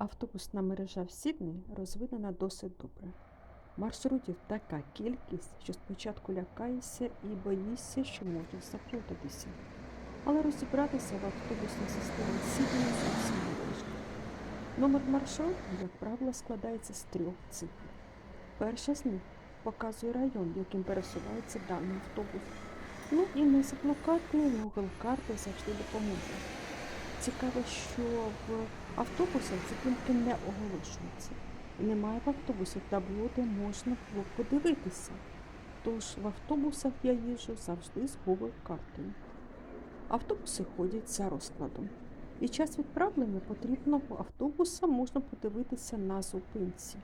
Автобусна мережа в Сіднеї розвинена досить добре. Маршрутів така кількість, що спочатку лякаєшся і боїшся, що можна заплутатися. Але розібратися в автобусній системі Сіднею зовсім не важко. Номер маршруту, як правило, складається з трьох цифр. Перша з них показує район, яким пересувається даний автобус. Ну і не заблукати Google карти завжди допоможе. Цікаво, що в автобусах зупинки не оголошуються. І немає в автобусах табло, де можна було подивитися. Тож в автобусах я їжджу завжди з Google картою. Автобуси ходять за розкладом. І час відправлення потрібного автобуса можна подивитися на зупинці.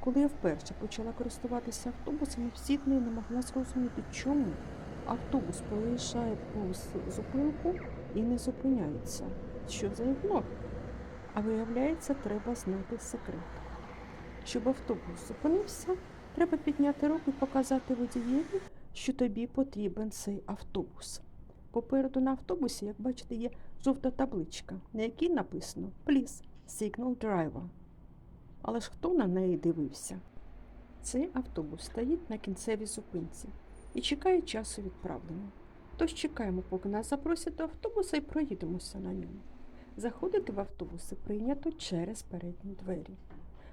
Коли я вперше почала користуватися автобусами, в Сіднеї не могла зрозуміти, чому автобус проїжджає повз зупинку і не зупиняється. Що за ігнор? А виявляється, треба знати секрет. Щоб автобус зупинився, треба підняти руку і показати водієві, що тобі потрібен цей автобус. Попереду на автобусі, як бачите, є жовта табличка, на якій написано Please, Signal Driver. Але ж хто на неї дивився? Цей автобус стоїть на кінцевій зупинці і чекає часу відправлення. Тож чекаємо, поки нас запросять до автобуса і проїдемося на ньому. Заходити в автобуси прийнято через передні двері.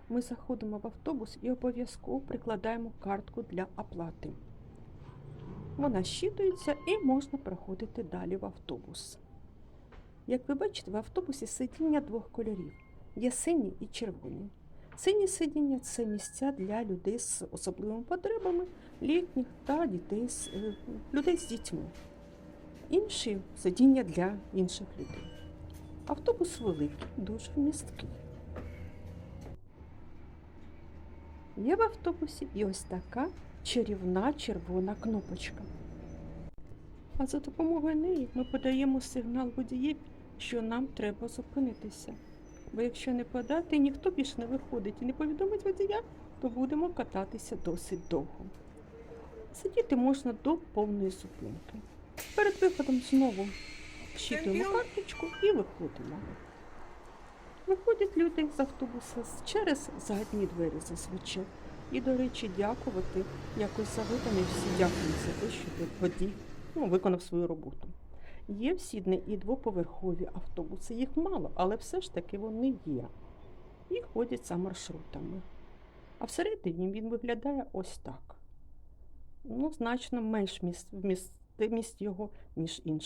Ми заходимо в автобус і обов'язково прикладаємо картку для оплати. Вона щитується і можна проходити далі в автобус. Як ви бачите, в автобусі сидіння двох кольорів є сині і червоні. Сині сидіння це місця для людей з особливими потребами, літніх та дітей з, е, людей з дітьми. Інші сидіння для інших людей. Автобус великий, дуже вмісткий. Є в автобусі і ось така чарівна червона кнопочка. А за допомогою неї ми подаємо сигнал водіїв, що нам треба зупинитися. Бо якщо не подати, ніхто більше не виходить і не повідомить водія, то будемо кататися досить довго. Сидіти можна до повної зупинки. Перед виходом знову вщитуємо карточку і виходимо. Виходять люди з автобуса через задні двері зазвичай. І, до речі, дякувати якось за видане всі дякують за те, що водій ну, виконав свою роботу. Є всі і двоповерхові автобуси. Їх мало, але все ж таки вони є. І ходять за маршрутами. А всередині він виглядає ось так. Ну, значно менш вміст, вмістимість його, ніж інші.